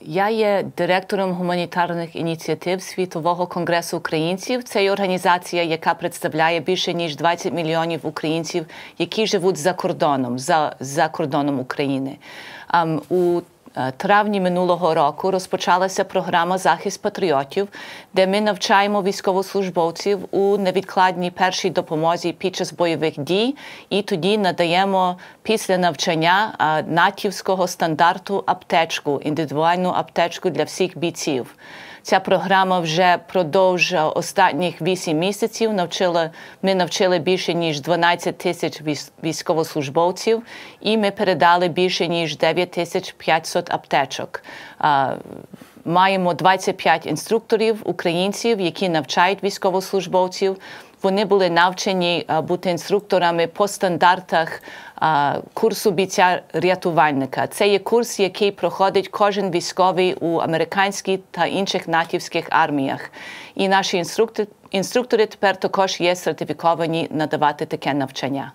Я є директором гуманітарних ініціатив Світового конгресу українців. Це є організація, яка представляє більше ніж 20 мільйонів українців, які живуть за кордоном, за, за кордоном України. У травні минулого року розпочалася програма Захист патріотів, де ми навчаємо військовослужбовців у невідкладній першій допомозі під час бойових дій, і тоді надаємо після навчання натівського стандарту аптечку, індивідуальну аптечку для всіх бійців. Ця програма вже продовж останніх 8 місяців. Навчила ми навчили більше ніж 12 тисяч військовослужбовців, і ми передали більше ніж 9 тисяч 500 аптечок. Маємо 25 інструкторів українців, які навчають військовослужбовців. Вони були навчені бути інструкторами по стандартах курсу бійця рятувальника. Це є курс, який проходить кожен військовий у американській та інших натівських арміях. І наші інструктори тепер також є сертифіковані надавати таке навчання.